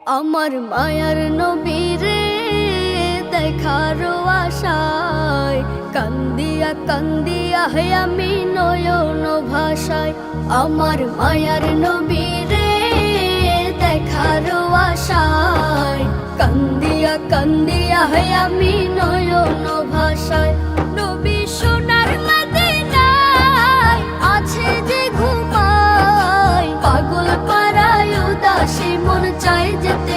আমার মায়ার নবীরে দেখার আশায় কান্দিয়া কান্দিয়া হে আমি নয়ন ভাষায় আমার মায়ার নবীরে দেখার আশায় কান্দিয়া কান্দিয়া হে আমি নয়ন ভাষায় নবী চাই যেতে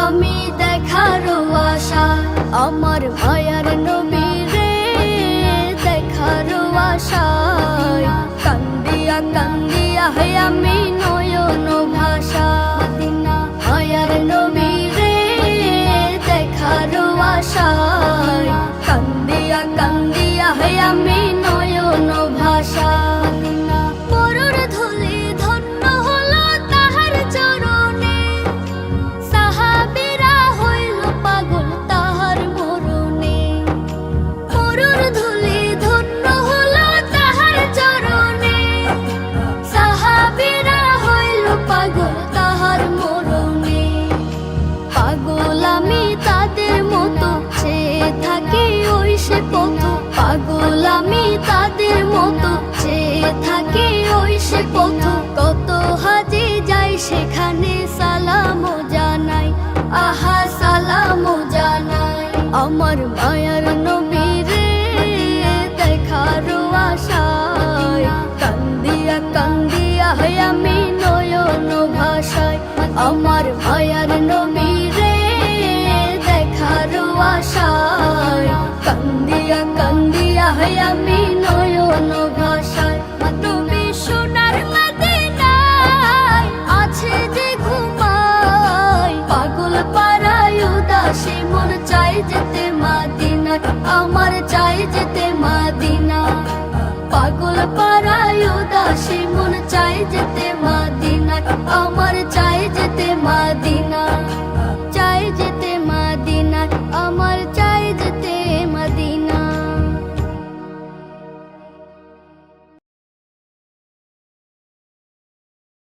আমি দেখার আশা, আমার ভয়ার নবী রে দেখার আশা কান্দিয়া কান্দিয়া হে আমি নয়ন ভাষা ভয়ার নবী রে দেখার আশায়। সে পথ কত হাজি যাই সেখানে সালাম জানাই। আহা সালাম জানাই। আমার মায়ার নবীরে দেখার আশায়। কান্দিয়া কান্দিয়া আমি নয়ন ভাষায়। আমার মায়ার নবীরে দেখার আশায়। কান্দিয়া কান্দিয়া আমি আমার চাই যেতে মাদিনা। পাগল পাড়ায় উদাসী